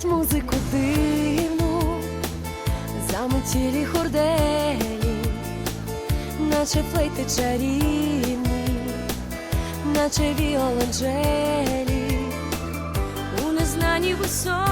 музику дивну, заметілі хорделі, наче флейти чарівні, наче віолончелі, у незнані висоти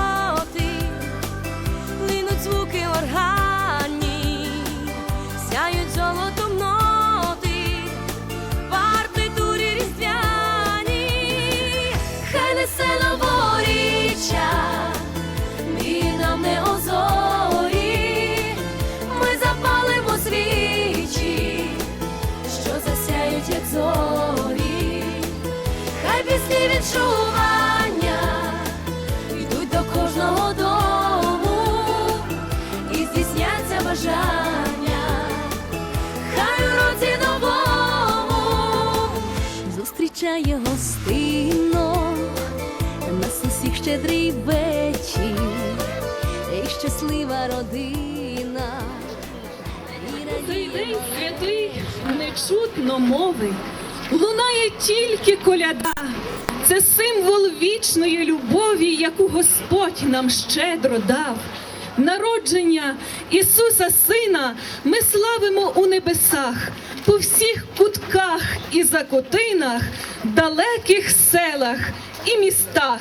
відчування йдуть до кожного дому і здійсняться бажання, хай у році новому зустрічає гостинно нас усіх щедрий вечір, і щаслива родина. Цей день святий не чутно мови, лунає тільки коляда. Це символ вічної любові, яку Господь нам щедро дав. Народження Ісуса Сина ми славимо у небесах, по всіх кутках і закотинах, далеких селах і містах.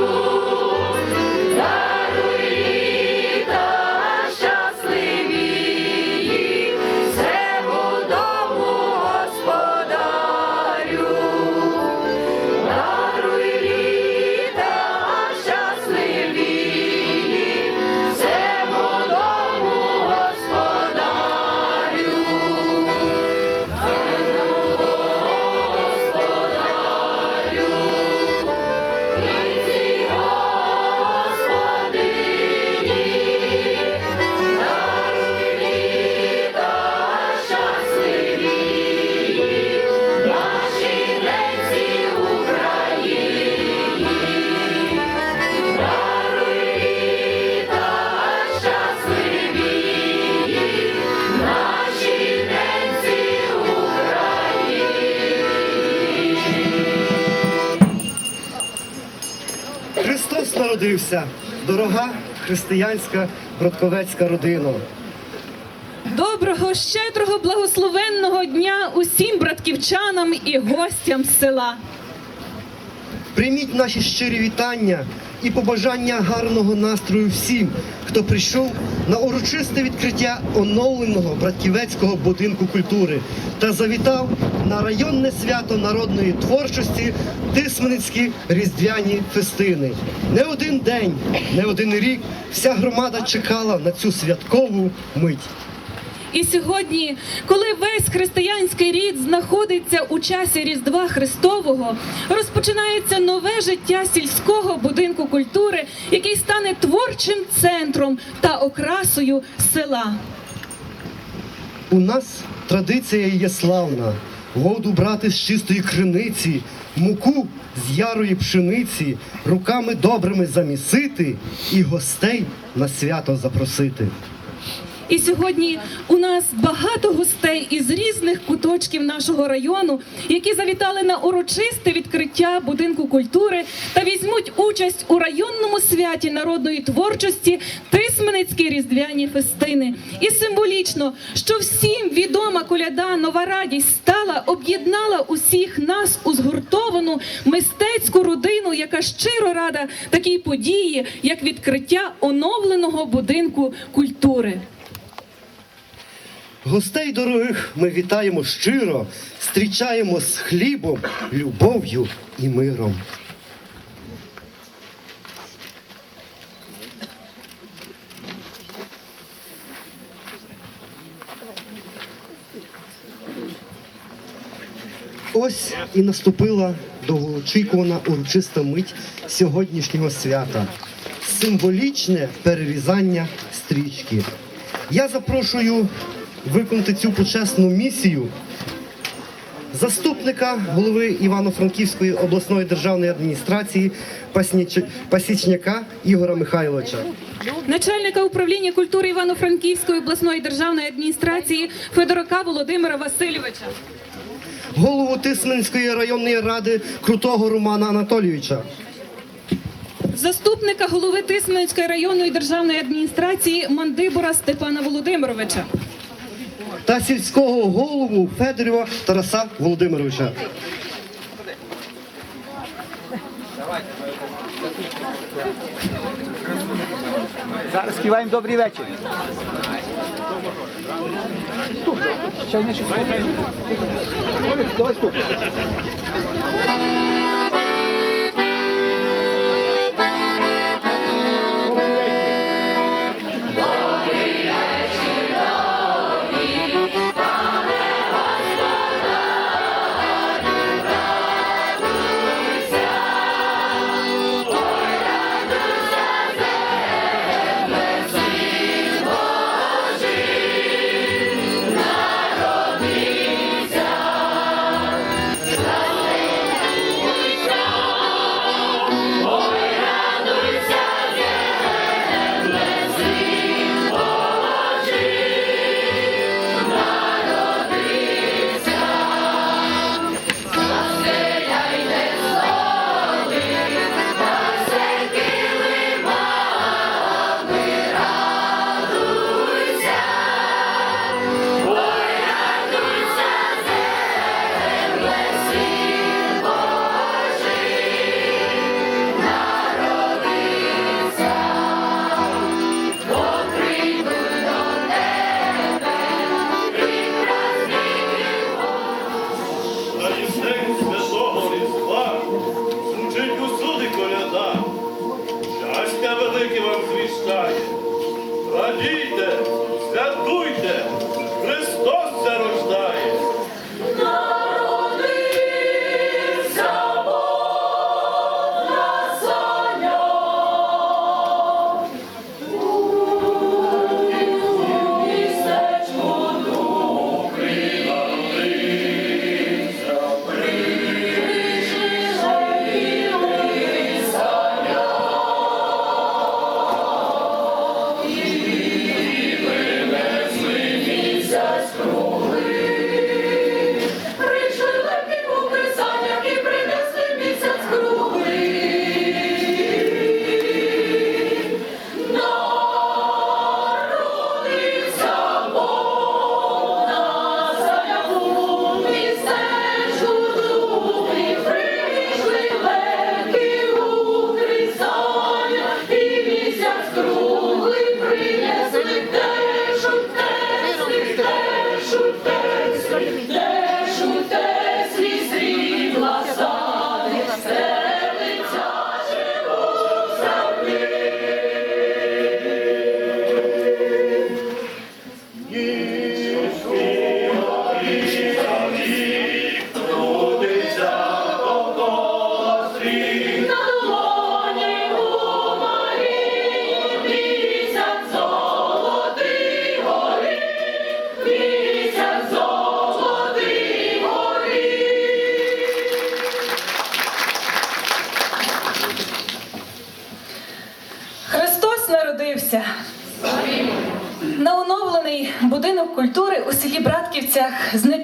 Lord. Народився, дорога християнська братковецька родина. Доброго, щедрого, благословенного дня усім братківчанам і гостям села. Прийміть наші щирі вітання і побажання гарного настрою всім, хто прийшов на урочисте відкриття оновленого братківецького будинку культури та завітав на районне свято народної творчості Тисменицькі різдвяні фестини. Не один день, не один рік вся громада чекала на цю святкову мить. І сьогодні, коли весь християнський рід знаходиться у часі Різдва Христового, розпочинається нове життя сільського будинку культури, який стане творчим центром та окрасою села. У нас традиція є славна. Воду брати з чистої криниці, муку з ярої пшениці, руками добрими замісити і гостей на свято запросити. І сьогодні у нас багато гостей із різних куточків нашого району, які завітали на урочисте відкриття будинку культури та візьмуть участь у районному святі народної творчості Тисменецькі різдвяні фестини. І символічно, що всім відома коляда Нова радість стала, об'єднала усіх нас у згуртовану мистецьку родину, яка щиро рада такій події, як відкриття оновленого будинку культури. Гостей дорогих ми вітаємо щиро, зустрічаємо з хлібом, любов'ю і миром. Ось і наступила довгоочікувана урочиста мить сьогоднішнього свята. Символічне перерізання стрічки. Я запрошую виконати цю почесну місію заступника голови Івано-Франківської обласної державної адміністрації Пасніч- Пасічняка Ігора Михайловича. начальника управління культури Івано-Франківської обласної державної адміністрації Федорака Володимира Васильовича, голову Тисменської районної ради Крутого Романа Анатолійовича, заступника голови Тисменської районної державної адміністрації Мандибура Степана Володимировича, та сільського голову Федорєва Тараса Володимировича. Зараз співаємо добрий вечір. Ще не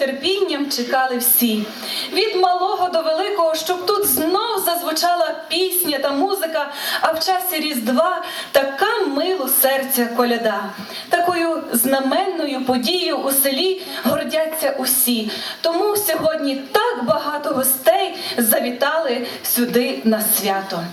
нетерпінням чекали всі. Від малого до великого, щоб тут знов зазвучала пісня та музика, а в часі Різдва така милу серця коляда. Такою знаменною подією у селі гордяться усі. Тому сьогодні так багато гостей завітали сюди на свято.